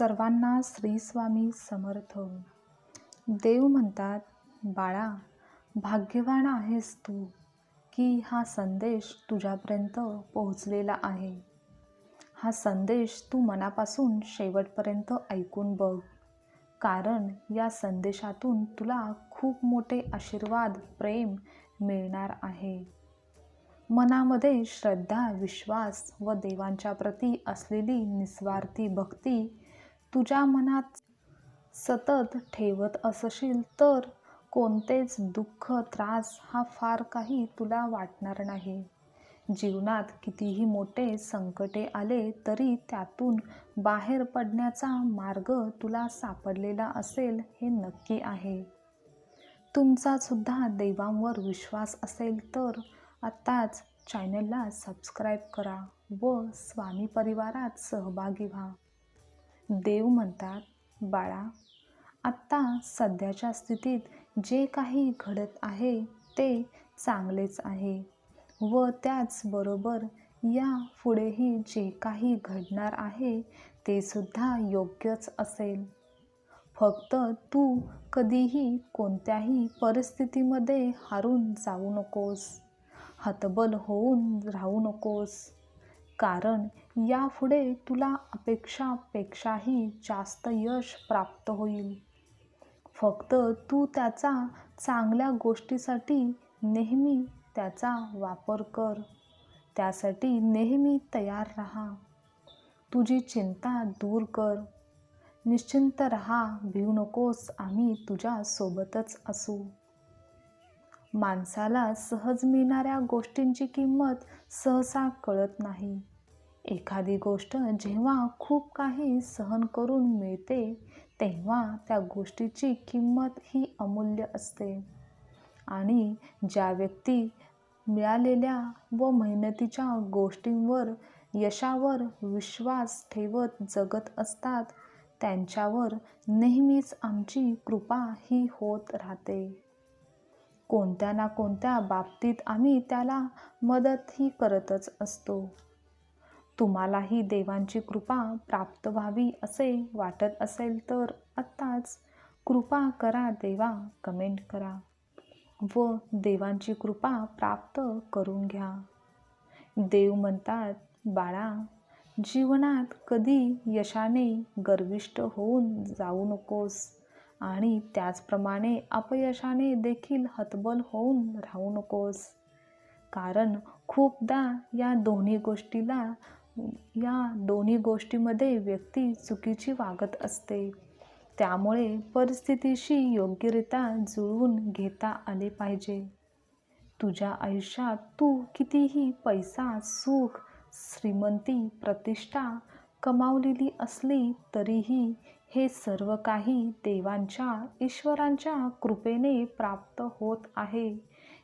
सर्वांना श्री स्वामी समर्थ. देव म्हणतात बाळा भाग्यवान आहेस तू की हा संदेश तुझ्यापर्यंत पोहोचलेला आहे. हा संदेश तू मनापासून शेवटपर्यंत ऐकून बघ. कारण या संदेशातून तुला खूप मोठे आशीर्वाद प्रेम मिळणार आहे. मनामध्ये श्रद्धा विश्वास व देवांच्या प्रती असलेली निस्वार्थी भक्ती तुझ्या मनात सतत ठेवत असशील तर कोणतेच दुःख त्रास हा फार काही तुला वाटणार नाही. जीवनात कितीही मोठे संकटे आले तरी त्यातून बाहेर पडण्याचा मार्ग तुला सापडलेला असेल हे नक्की आहे. तुमचासुद्धा देवांवर विश्वास असेल तर आत्ताच चॅनलला सबस्क्राईब करा व स्वामी परिवारात सहभागी व्हा. देव म्हणतात बाळा आत्ता सध्याच्या स्थितीत जे काही घडत आहे ते चांगलेच आहे व त्याचबरोबर या पुढेही जे काही घडणार आहे ते सुद्धा योग्यच असेल. फक्त तू कधीही कोणत्याही परिस्थितीमध्ये हारून जाऊ नकोस हतबल होऊन राहू नकोस. कारण यापुढे तुला अपेक्षापेक्षाही जास्त यश प्राप्त होईल. फक्त तू त्याचा चांगल्या गोष्टीसाठी नेहमी त्याचा वापर कर. त्यासाठी नेहमी तयार राहा. तुझी चिंता दूर कर. निश्चिंत राहा भिऊ नकोस आम्ही तुझ्यासोबतच असू. माणसाला सहज मिळणाऱ्या गोष्टींची किंमत सहसा कळत नाही. एखादी गोष्ट जेव्हा खूप काही सहन करून मिळते तेव्हा त्या गोष्टीची किंमत ही अमूल्य असते. आणि ज्या व्यक्ती मिळालेल्या व मेहनतीच्या गोष्टींवर यशावर विश्वास ठेवत जगत असतात त्यांच्यावर नेहमीच आमची कृपा ही होत राहते. कोणत्या ना कोणत्या बाबतीत आम्ही त्याला मदतही करतच असतो. तुम्हालाही देवांची कृपा प्राप्त व्हावी असे वाटत असेल तर आत्ताच कृपा करा देवा कमेंट करा व देवांची कृपा प्राप्त करून घ्या. देव म्हणतात बाळा जीवनात कधी यशाने गर्विष्ट होऊन जाऊ नकोस. आणि त्याचप्रमाणे अपयशाने देखील हतबल होऊन राहू नकोस. कारण खूपदा या दोन्ही गोष्टीला या दोन्ही गोष्टीमध्ये व्यक्ती चुकीची वागत असते. त्यामुळे परिस्थितीशी योग्यरित्या जुळवून घेता आले पाहिजे. तुझ्या आयुष्यात तू कितीही पैसा सुख श्रीमंती प्रतिष्ठा कमावलेली असली तरीही हे सर्व काही देवांच्या ईश्वरांच्या कृपेने प्राप्त होत आहे.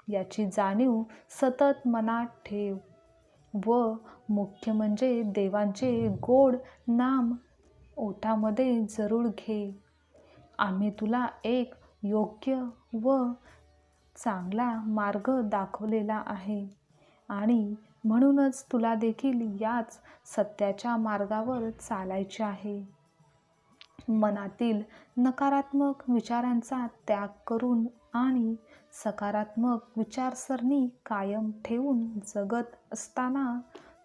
याची जाणीव सतत मनात ठेव. व मुख्य म्हणजे देवांचे गोड नाम ओठामध्ये जरूर घे. आम्ही तुला एक योग्य व चांगला मार्ग दाखवलेला आहे. आणि म्हणूनच तुला देखील याच सत्याच्या मार्गावर चालायचे आहे. मनातील नकारात्मक विचारांचा त्याग करून आणि सकारात्मक विचारसरणी कायम ठेवून जगत असताना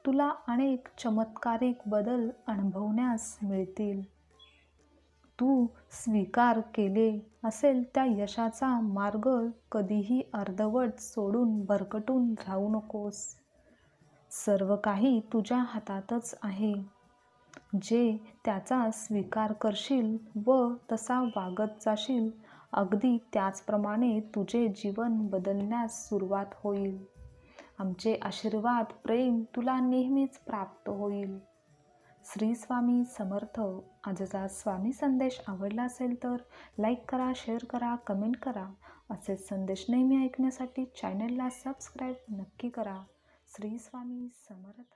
तुला अनेक चमत्कारिक बदल अनुभवण्यास मिळतील. तू स्वीकार केले असेल त्या यशाचा मार्ग कधीही अर्धवट सोडून भरकटून राहू नकोस. सर्व काही तुझ्या हातातच आहे. जे त्याचा स्वीकार करशील व तसा वागत जाशील अगदी त्याचप्रमाणे तुझे जीवन बदलण्यास सुरुवात होईल. आमचे आशीर्वाद प्रेम तुला नेहमीच प्राप्त होईल. श्री स्वामी समर्थ. आजचा स्वामी संदेश आवडला असेल तर लाईक करा शेअर करा कमेंट करा. असेच संदेश नेहमी ऐकण्यासाठी चॅनलला सबस्क्राईब नक्की करा. श्री स्वामी समर्थ.